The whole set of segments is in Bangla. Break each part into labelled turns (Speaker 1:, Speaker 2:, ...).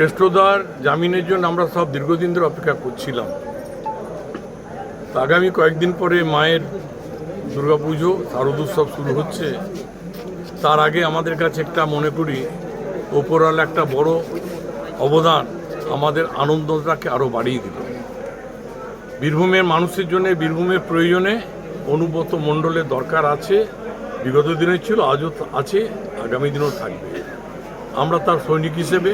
Speaker 1: কেষ্টদার জামিনের জন্য আমরা সব দীর্ঘদিন ধরে অপেক্ষা করছিলাম। আগামী কয়েকদিন পরে মায়ের দুর্গাপুজো, শারদোৎসব শুরু হচ্ছে। তার আগে আমাদের কাছে একটা মনে করি, ওপরওয়ালা একটা বড় অবদান আমাদের আনন্দটাকে আরও বাড়িয়ে দিল। বীরভূমের মানুষের জন্য, বীরভূমের প্রয়োজনে অনুব্রত মণ্ডলের দরকার আছে, বিগত দিনে ছিল, আজও আছে, আগামী দিনেও থাকবে। আমরা তার সৈনিক হিসেবে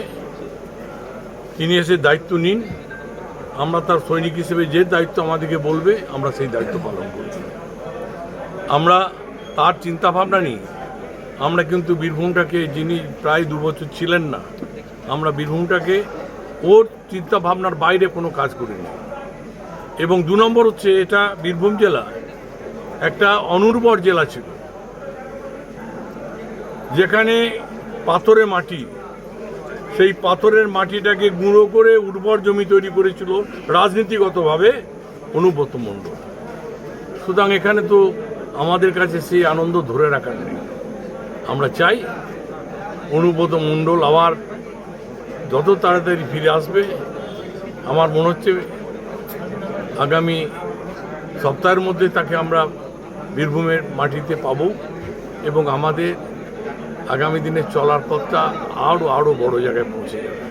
Speaker 1: তিনি এসে দায়িত্ব নিন। আমরা তার সৈনিক হিসেবে যে দায়িত্ব আমাদেরকে বলবে, আমরা সেই দায়িত্ব পালন করব। আমরা তার চিন্তাভাবনা নিই আমরা কিন্তু বীরভূমটাকে, যিনি প্রায় দু বছর ছিলেন না, আমরা বীরভূমটাকে ওর চিন্তাভাবনার বাইরে কোনো কাজ করিনি। এবং দু নম্বর হচ্ছে, এটা বীরভূম জেলা একটা অনুর্বর জেলা ছিল। যেখানে পাথরে মাটি সেই পাথরের মাটিটাকে গুঁড়ো করে উর্বর জমি তৈরি করেছিল রাজনীতিগতভাবে অনুব্রত মণ্ডল। সুতরাং এখানে তো আমাদের কাছে সেই আনন্দ ধরে রাখার নেই আমরা চাই অনুব্রত মণ্ডল আবার যত তাড়াতাড়ি ফিরে আসবে, আমার মনে হচ্ছে আগামী সপ্তাহের মধ্যে তাকে আমরা বীরভূমের মাটিতে পাব এবং আমাদের আগামী দিনে চলার পথটা আরও আরও বড় জায়গায় পৌঁছে যাবে।